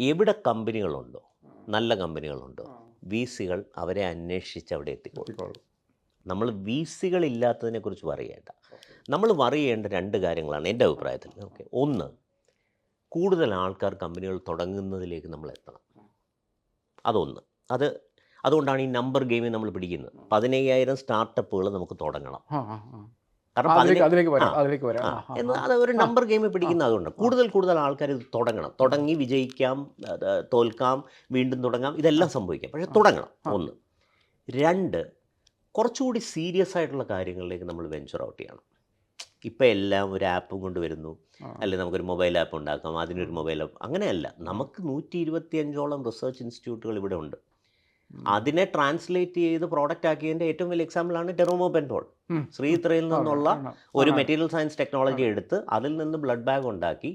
എവിടെ കമ്പനികളുണ്ടോ നല്ല കമ്പനികളുണ്ടോ വി സികൾ അവരെ അന്വേഷിച്ച് അവിടെ എത്തിക്കോളും. നമ്മൾ വി സികളില്ലാത്തതിനെ കുറിച്ച് പറയേണ്ട. നമ്മൾ പറയേണ്ട രണ്ട് കാര്യങ്ങളാണ് എന്റെ അഭിപ്രായത്തിൽ. ഓക്കെ. ഒന്ന് കൂടുതൽ ആൾക്കാർ കമ്പനികൾ തുടങ്ങുന്നതിലേക്ക് നമ്മൾ എത്തണം. അതൊന്ന്. അത് അതുകൊണ്ടാണ് ഈ നമ്പർ ഗെയിമിൽ നമ്മൾ പിടിക്കുന്നത്. പതിനയ്യായിരം സ്റ്റാർട്ടപ്പുകൾ നമുക്ക് തുടങ്ങണം. കാരണം അതിലേക്ക് വരാം അതിലേക്ക് വരാം. എന്ന്. അത് ഒരു നമ്പർ ഗെയിം പിടിക്കുന്ന അതുകൊണ്ട് കൂടുതൽ കൂടുതൽ ആൾക്കാർ ഇത് തുടങ്ങണം. തുടങ്ങി വിജയിക്കാം തോൽക്കാം വീണ്ടും തുടങ്ങാം. ഇതെല്ലാം സംഭവിക്കാം. പക്ഷെ തുടങ്ങണം. ഒന്ന്. രണ്ട് കുറച്ചുകൂടി സീരിയസ് ആയിട്ടുള്ള കാര്യങ്ങളിലേക്ക് നമ്മൾ വെഞ്ചർ ഔട്ട് ചെയ്യണം. ഇപ്പം എല്ലാം ഒരു ആപ്പും കൊണ്ട് വരുന്നു. അല്ലെങ്കിൽ നമുക്കൊരു മൊബൈൽ ആപ്പ് ഉണ്ടാക്കാം അതിനൊരു മൊബൈൽ ആപ്പ് അങ്ങനെയല്ല. നമുക്ക് നൂറ്റി ഇരുപത്തിയഞ്ചോളം റിസർച്ച് ഇൻസ്റ്റിറ്റ്യൂട്ടുകൾ ഇവിടെ ഉണ്ട്. അതിനെ ട്രാൻസ്ലേറ്റ് ചെയ്ത് പ്രോഡക്റ്റ് ആക്കിയതിന്റെ ഏറ്റവും വലിയ എക്സാമ്പിളാണ് ടെറോമോ പെൻഡോൾ. ശ്രീത്രയിൽ നിന്നുള്ള ഒരു മെറ്റീരിയൽ സയൻസ് ടെക്നോളജി എടുത്ത് അതിൽ നിന്ന് ബ്ലഡ് ബാഗ് ഉണ്ടാക്കി.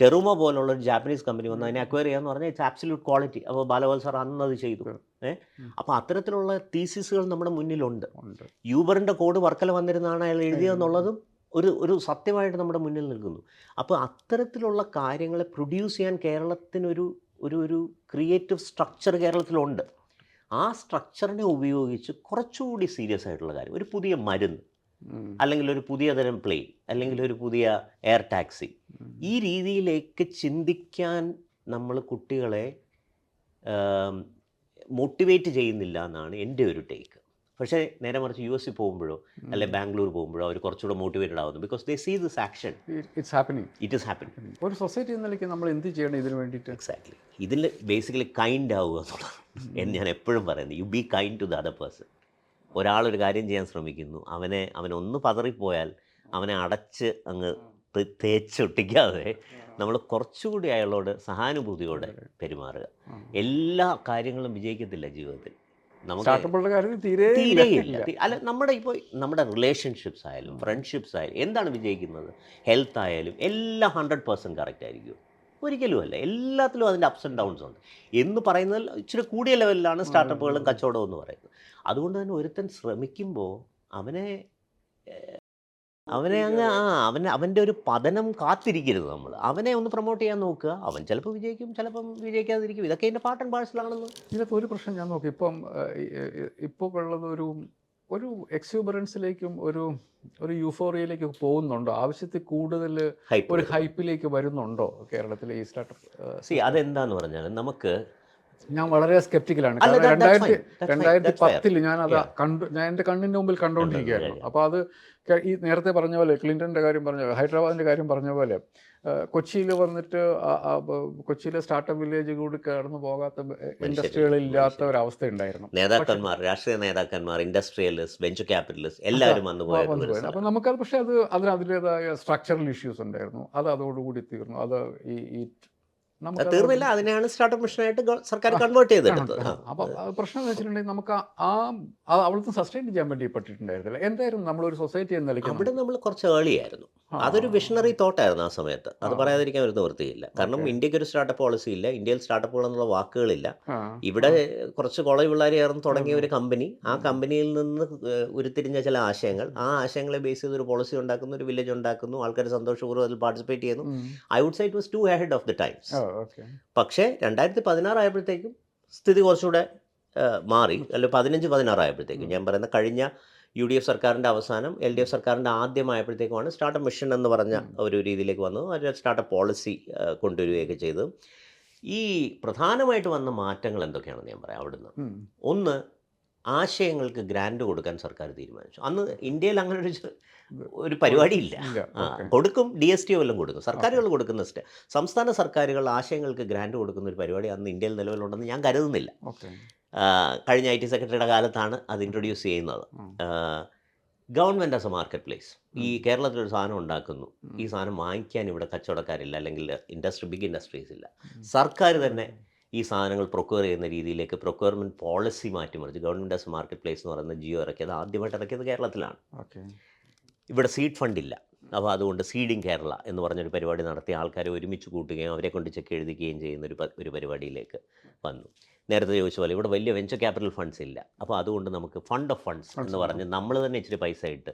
ടെറുമോ പോലുള്ള ഒരു ജാപ്പനീസ് കമ്പനി വന്ന് അതിനെ അക്വയർ ചെയ്യാന്ന് പറഞ്ഞാൽ ഇറ്റ്സ് ആബ്സല്യൂട്ട് ക്വാളിറ്റി അപ്പോൾ ബാലവൽ സാർ അന്ന് അത് ചെയ്തു ഏ? ഉം. അപ്പോൾ അത്തരത്തിലുള്ള തീസിസുകൾ നമ്മുടെ മുന്നിലുണ്ട്. യൂബറിന്റെ കോഡ് വർക്കല വന്നിരുന്നാണ് അയാൾ എഴുതിയെന്നുള്ളതും ഒരു ഒരു സത്യമായിട്ട് നമ്മുടെ മുന്നിൽ നിൽക്കുന്നു. അപ്പോൾ അത്തരത്തിലുള്ള കാര്യങ്ങളെ പ്രൊഡ്യൂസ് ചെയ്യാൻ കേരളത്തിനൊരു ഒരു ഒരു ക്രിയേറ്റീവ് സ്ട്രക്ചർ കേരളത്തിലുണ്ട്. ആ സ്ട്രക്ചറിനെ ഉപയോഗിച്ച് കുറച്ചുകൂടി സീരിയസ് ആയിട്ടുള്ള കാര്യം. ഒരു പുതിയ മരുന്ന് അല്ലെങ്കിൽ ഒരു പുതിയ തരം പ്ലെയിൻ അല്ലെങ്കിൽ ഒരു പുതിയ എയർ ടാക്സി ഈ രീതിയിലേക്ക് ചിന്തിക്കാൻ നമ്മൾ കുട്ടികളെ മോട്ടിവേറ്റ് ചെയ്യുന്നില്ല എന്നാണ് എന്റെ ഒരു ടേക്ക് പക്ഷേ നേരെ മറിച്ച് യു എസിൽ പോകുമ്പോഴോ അല്ലെ ബാംഗ്ലൂർ പോകുമ്പോഴോ അവർ കുറച്ചുകൂടെ മോട്ടിവേറ്റഡ് ആവുന്നു. Because they see this action it's happening it is happen ഒരു സൊസൈറ്റി എന്ന നിലയ്ക്ക് നമ്മൾ എന്ത് ചെയ്യണം ഇതിന് വേണ്ടിയിട്ട്? എക്സാക്ട്ലി ഇതിൽ ബേസിക്കലി കൈൻഡ് ആവുക എന്നുള്ളതാണ്. എന്ന് ഞാൻ എപ്പോഴും പറയുന്നത് you be kind to the other person ഒരാളൊരു കാര്യം ചെയ്യാൻ ശ്രമിക്കുന്നു. അവനെ അവനൊന്ന് പതറിപ്പോയാൽ അവനെ അടച്ച് അങ്ങ് തേച്ചൊട്ടിക്കാതെ നമ്മൾ കുറച്ചുകൂടി അയാളോട് സഹാനുഭൂതിയോടെ പെരുമാറുക. എല്ലാ കാര്യങ്ങളും വിജയിക്കത്തില്ല ജീവിതത്തിൽ. സ്റ്റാർട്ടപ്പുകളുടെ കാര്യത്തിൽ തീരെ തീരെയില്ല അല്ല നമ്മുടെ ഇപ്പോൾ നമ്മുടെ റിലേഷൻഷിപ്സ് ആയാലും ഫ്രണ്ട്ഷിപ്സ് ആയാലും എന്താണ് വിജയിക്കുന്നത്? ഹെൽത്ത് ആയാലും എല്ലാം ഹൺഡ്രഡ് പേഴ്സന്റ് കറക്റ്റ് ആയിരിക്കും. ഒരിക്കലും അല്ല എല്ലാത്തിലും അതിന്റെ അപ്സ് ആൻഡ് ഡൗൺസ് ഉണ്ട്. എന്ന് പറയുന്നതിൽ ഇച്ചിരി കൂടിയ ലെവലിലാണ് സ്റ്റാർട്ടപ്പുകളും കച്ചവടവും എന്ന് പറയുന്നത്. അതുകൊണ്ട് തന്നെ ഒരുത്തൻ ശ്രമിക്കുമ്പോൾ അവനെ അവനെ അങ്ങ് ആ അവനെ അവന്റെ ഒരു പതനം കാത്തിരിക്കരുത് നമ്മൾ അവനെ ഒന്ന് പ്രൊമോട്ട് ചെയ്യാൻ നോക്കുക. അവൻ ചിലപ്പോൾ വിജയിക്കും ചിലപ്പം വിജയിക്കാതിരിക്കും. ഇതൊക്കെ എന്റെ പാർട്ട് ആൻഡ് പാഴ്സലാണെന്ന്. ഇതിനകത്ത് ഒരു പ്രശ്നം ഞാൻ നോക്കി. ഇപ്പം ഇപ്പോൾ ഉള്ളത് ഒരു ഒരു എക്സ്യൂബറൻസിലേക്കും ഒരു ഒരു യൂഫോറിയയിലേക്ക് പോകുന്നുണ്ടോ? ആവശ്യത്തിൽ കൂടുതൽ ഒരു ഹൈപ്പിലേക്ക് വരുന്നുണ്ടോ കേരളത്തിലെ ഈ സ്റ്റാർട്ടപ്പ് സി അതെന്താന്ന് പറഞ്ഞാൽ നമുക്ക് ഞാൻ വളരെ സ്കെപ്റ്റിക്കലാണ് കാരണം രണ്ടായിരത്തി. രണ്ടായിരത്തി പത്തിൽ ഞാൻ അത്. കണ്ടു ഞാൻ എന്റെ കണ്ണിന്റെ മുമ്പിൽ കണ്ടുകൊണ്ടിരിക്കുകയായിരുന്നു അപ്പോൾ അത് ഈ നേരത്തെ പറഞ്ഞ പോലെ ക്ലിന്റന്റെ കാര്യം പറഞ്ഞ പോലെ ഹൈദരാബാദിന്റെ കാര്യം പറഞ്ഞ പോലെ കൊച്ചിയിൽ വന്നിട്ട് കൊച്ചിയിലെ സ്റ്റാർട്ടപ്പ് വില്ലേജ് കൂടി കടന്നു പോകാത്ത ഇൻഡസ്ട്രികളില്ലാത്ത ഒരവസ്ഥ ഉണ്ടായിരുന്നു നേതാക്കന്മാർ രാഷ്ട്രീയ നേതാക്കന്മാർ ഇൻഡസ്ട്രിയലിസ്റ്റ് വെഞ്ചർ ക്യാപിറ്റലിസ്റ്റ് എല്ലാവരും വന്നു പോയ ഒരു വന്നു സ്ഥലം. അപ്പം നമുക്കത് പക്ഷേ അത് അതിന് അതിന്റെതായ സ്ട്രക്ചറൽ ഇഷ്യൂസ് ഉണ്ടായിരുന്നു. അത് അതോടുകൂടി തീർന്നു. അത് ഈ ഈ തീർന്നില്ല. അതിനെയാണ് സ്റ്റാർട്ടപ്പ് മിഷനായിട്ട് സർക്കാർ കൺവേർട്ട് ചെയ്തെടുത്തത് അപ്പോൾ പ്രശ്നം എന്ന് വെച്ചിട്ടുണ്ടെങ്കിൽ നമുക്ക് ആ- അവിടുത്തെ സസ്റ്റെയിൻ ചെയ്യാൻ വേണ്ടി പറ്റിയിട്ടുണ്ടായിരുന്നില്ല എന്തായാലും നമ്മളൊരു സൊസൈറ്റി എന്ന നിലയ്ക്ക് അവിടെ നമ്മൾ കുറച്ച് ഏർലി ആയിരുന്നു. അതൊരു വിഷണറി തോട്ടായിരുന്നു ആ സമയത്ത്. അത് പറയാതിരിക്കാൻ ഒരു നിവൃത്തിയില്ല. കാരണം ഇന്ത്യയ്ക്ക് ഒരു സ്റ്റാർട്ടപ്പ് പോളിസി ഇല്ല. ഇന്ത്യയിൽ സ്റ്റാർട്ടപ്പുകൾ എന്നുള്ള വാക്കുകളില്ല. ഇവിടെ കുറച്ച് കോളേജ് പിള്ളേർ ചേർന്ന് തുടങ്ങിയ ഒരു കമ്പനി ആ കമ്പനിയിൽ നിന്ന് ഉരുത്തിരിഞ്ഞ ചില ആശയങ്ങൾ. ആ ആശയങ്ങളെ ബേസ് ചെയ്ത് ഒരു പോളിസി ഉണ്ടാക്കുന്നു ഒരു വില്ലേജ് ഉണ്ടാക്കുന്നു ആൾക്കാർ സന്തോഷപൂർവം അതിൽ പാർട്ടിസിപ്പേറ്റ് ചെയ്യുന്നു. I would say it was to head of the times. പക്ഷേ രണ്ടായിരത്തി പതിനാറായപ്പോഴത്തേക്കും സ്ഥിതി കുറച്ചുകൂടെ മാറി. അല്ല പതിനഞ്ച് പതിനാറായപ്പോഴത്തേക്കും ഞാൻ പറയുന്ന കഴിഞ്ഞ യു ഡി എഫ് സർക്കാരിന്റെ അവസാനം എൽ ഡി എഫ് സർക്കാരിന്റെ ആദ്യമായപ്പോഴത്തേക്കുമാണ് സ്റ്റാർട്ടപ്പ് മിഷൻ എന്ന് പറഞ്ഞ ഒരു രീതിയിലേക്ക് വന്നു അവർ സ്റ്റാർട്ടപ്പ് പോളിസി കൊണ്ടുവരികയൊക്കെ ചെയ്തു. ഈ പ്രധാനമായിട്ട് വന്ന മാറ്റങ്ങൾ എന്തൊക്കെയാണെന്ന് ഞാൻ പറയാം അവിടുന്ന്. ഒന്ന് ആശയങ്ങൾക്ക് ഗ്രാൻഡ് കൊടുക്കാൻ സർക്കാർ തീരുമാനിച്ചു. അന്ന് ഇന്ത്യയിൽ അങ്ങനെ ഒരു ഒരു പരിപാടിയില്ല കൊടുക്കും ഡി എസ് ടി വല്ലതും കൊടുക്കും. സർക്കാരുകൾ കൊടുക്കുന്ന സ്റ്റേ സംസ്ഥാന സർക്കാരുകൾ ആശയങ്ങൾക്ക് ഗ്രാൻഡ് കൊടുക്കുന്ന ഒരു പരിപാടി അന്ന് ഇന്ത്യയിൽ നിലവിലുണ്ടെന്ന് ഞാൻ കരുതുന്നില്ല. കഴിഞ്ഞ ഐ ടി സെക്രട്ടറിയുടെ കാലത്താണ് അത് ഇൻട്രൊഡ്യൂസ് ചെയ്യുന്നത്. Government as a market place ഈ കേരളത്തിലൊരു കേരളത്തിൽ ഒരു സാധനം ഉണ്ടാക്കുന്നു. ഈ സാധനം വാങ്ങിക്കാൻ ഇവിടെ കച്ചവടക്കാരില്ല. അല്ലെങ്കിൽ ഇൻഡസ്ട്രി ബിഗ് ഇൻഡസ്ട്രീസ് ഇല്ല. സർക്കാർ തന്നെ ഈ സാധനങ്ങൾ പ്രൊക്വയർ ചെയ്യുന്ന രീതിയിലേക്ക് പ്രൊക്വയർമെന്റ് പോളിസി മാറ്റിമറിച്ച് ഗവൺമെന്റ് ആസ് മാർക്കറ്റ് പ്ലേസ് എന്ന് പറയുന്ന ജിയോ ഇറക്കിയത് ആദ്യമായിട്ട് ഇറക്കിയത് കേരളത്തിലാണ്. ഇവിടെ സീഡ് ഫണ്ടില്ല അപ്പോൾ അതുകൊണ്ട് സീഡിങ് കേരള എന്ന് പറഞ്ഞൊരു പരിപാടി നടത്തി ആൾക്കാരെ ഒരുമിച്ച് കൂട്ടുകയും അവരെ കൊണ്ട് ചെക്ക് എഴുതുകയും ചെയ്യുന്ന ഒരു ഒരു പരിപാടിയിലേക്ക് വന്നു. നേരത്തെ ചോദിച്ച പോലെ ഇവിടെ വലിയ വെഞ്ചർ ക്യാപിറ്റൽ ഫണ്ട്സ് ഇല്ല. അപ്പോൾ അതുകൊണ്ട് നമുക്ക് ഫണ്ട് ഓഫ് ഫണ്ട്സ് എന്ന് പറഞ്ഞ് നമ്മൾ തന്നെ ഇച്ചിരി പൈസ ഇട്ട്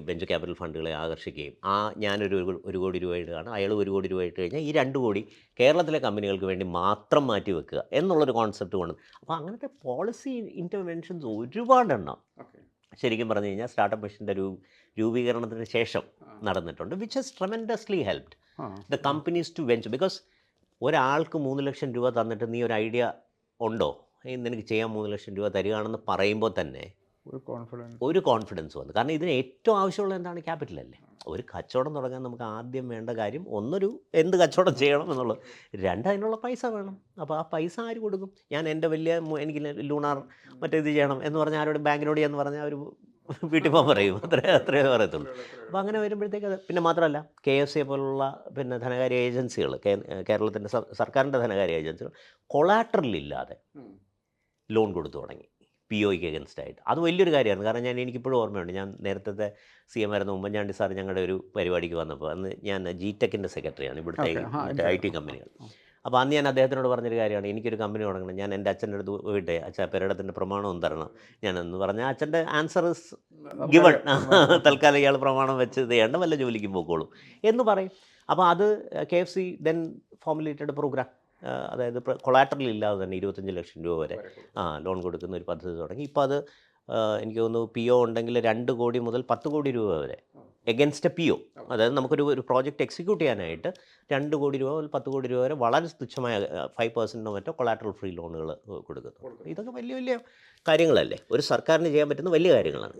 വെഞ്ചർ ക്യാപിറ്റൽ ഫണ്ടുകളെ ആകർഷിക്കുകയും ആ ഞാനൊരു ഒരു- കോടി രൂപ ഇടുകയാണ് അയാൾ ഒരു കോടി രൂപ ഇട്ട് കഴിഞ്ഞാൽ ഈ രണ്ട് കോടി കേരളത്തിലെ കമ്പനികൾക്ക് വേണ്ടി മാത്രം മാറ്റി വെക്കുക എന്നുള്ളൊരു കോൺസെപ്റ്റ് കൊണ്ട്. അപ്പോൾ അങ്ങനത്തെ പോളിസി ഇന്റർവെൻഷൻസ് ഒരുപാടെണ്ണം. ശരിക്കും പറഞ്ഞു കഴിഞ്ഞാൽ സ്റ്റാർട്ടപ്പ് മിഷന്റെ രൂ രൂപീകരണത്തിന് ശേഷം നടന്നിട്ടുണ്ട് which has tremendously helped the companies to venture because ഒരാൾക്ക് മൂന്ന് ലക്ഷം രൂപ തന്നിട്ട് നീ ഒരു ഐഡിയ ഉണ്ടോ? നിനക്ക് ചെയ്യാൻ മൂന്ന് ലക്ഷം രൂപ തരികയാണെന്ന് പറയുമ്പോൾ തന്നെ ഒരു കോൺഫിഡൻസ് ഒരു കോൺഫിഡൻസ് വന്നു. കാരണം ഇതിന് ഏറ്റവും ആവശ്യമുള്ള എന്താണ്? ക്യാപിറ്റൽ അല്ലേ. ഒരു കച്ചവടം തുടങ്ങാൻ നമുക്ക് ആദ്യം വേണ്ട കാര്യം ഒന്നൊരു എന്ത് കച്ചവടം ചെയ്യണം എന്നുള്ളത്. രണ്ട് അതിനുള്ള പൈസ വേണം. അപ്പോൾ ആ പൈസ ആര് കൊടുക്കും? ഞാൻ എന്റെ വലിയ എനിക്ക് ലൂണാർ മറ്റേത് ചെയ്യണം എന്ന് പറഞ്ഞാൽ ആരോട് ബാങ്കിനോട് എന്ന് പറഞ്ഞാൽ അവർ വീട്ടിൽ പോകാൻ പറയും. അത്രേ അത്രേ പറയത്തുള്ളൂ. അപ്പോൾ അങ്ങനെ വരുമ്പോഴത്തേക്ക് അത് പിന്നെ മാത്രമല്ല കെ എസ് സി പോലുള്ള പിന്നെ ധനകാര്യ ഏജൻസികൾ കേരളത്തിന്റെ സർക്കാരിന്റെ ധനകാര്യ ഏജൻസികൾ കൊളാട്രലില്ലാതെ ലോൺ കൊടുത്തു തുടങ്ങി. പി ഒയ്ക്ക് അഗൻസ്റ്റ് ആയിട്ട്. അത് വലിയൊരു കാര്യമാണ് കാരണം ഞാൻ എനിക്കിപ്പോഴും ഓർമ്മയുണ്ട്. ഞാൻ നേരത്തെ സി എം ആയിരുന്ന ഉമ്മൻചാണ്ടി സാർ ഞങ്ങളുടെ ഒരു പരിപാടിക്ക് വന്നപ്പോൾ അന്ന് ഞാൻ ജി ടെക്കിന്റെ സെക്രട്ടറിയാണ് ഇവിടുത്തെ ഐ ടി കമ്പനികൾ. അപ്പോൾ അന്ന് ഞാൻ അദ്ദേഹത്തിനോട് പറഞ്ഞൊരു കാര്യമാണ്. എനിക്കൊരു കമ്പനി തുടങ്ങണം. ഞാൻ എന്റെ അച്ഛന്റെ അടുത്ത് പോയിട്ട് അച്ഛാ പെരടത്തിന്റെ പ്രമാണം തരണം. ഞാനെന്ന് പറഞ്ഞാൽ അച്ഛന്റെ ആൻസർ ഇസ് ഗിവൺ തൽക്കാലം ഇയാൾ പ്രമാണം വെച്ച് ചെയ്യേണ്ട വല്ല ജോലിക്കും പോയിക്കോളും എന്ന് പറയും. അപ്പോൾ അത് K F C then formulated programme അതായത് കൊളാറ്ററൽ ഇല്ലാതെ തന്നെ ഇരുപത്തഞ്ച് ലക്ഷം രൂപ വരെ ആ ലോൺ കൊടുക്കുന്ന ഒരു പദ്ധതി തുടങ്ങി. ഇപ്പോൾ അത് എനിക്ക് തോന്നുന്നു പി ഒ ഉണ്ടെങ്കിൽ രണ്ട് കോടി മുതൽ പത്ത് കോടി രൂപ വരെ എഗൻസ്റ്റ് എ പി ഒ അതായത് നമുക്കൊരു ഒരു പ്രോജക്റ്റ് എക്സിക്യൂട്ട് ചെയ്യാനായിട്ട് രണ്ട് കോടി രൂപ മുതൽ പത്ത് കോടി രൂപ വരെ വളരെ തുച്ഛമായ ഫൈവ് പെർസെന്റോ മറ്റോ കൊളാറ്ററൽ ഫ്രീ ലോണുകൾ കൊടുക്കുന്നു. ഇതൊക്കെ വലിയ വലിയ കാര്യങ്ങളല്ലേ? ഒരു സർക്കാരിന് ചെയ്യാൻ പറ്റുന്ന വലിയ കാര്യങ്ങളാണ്.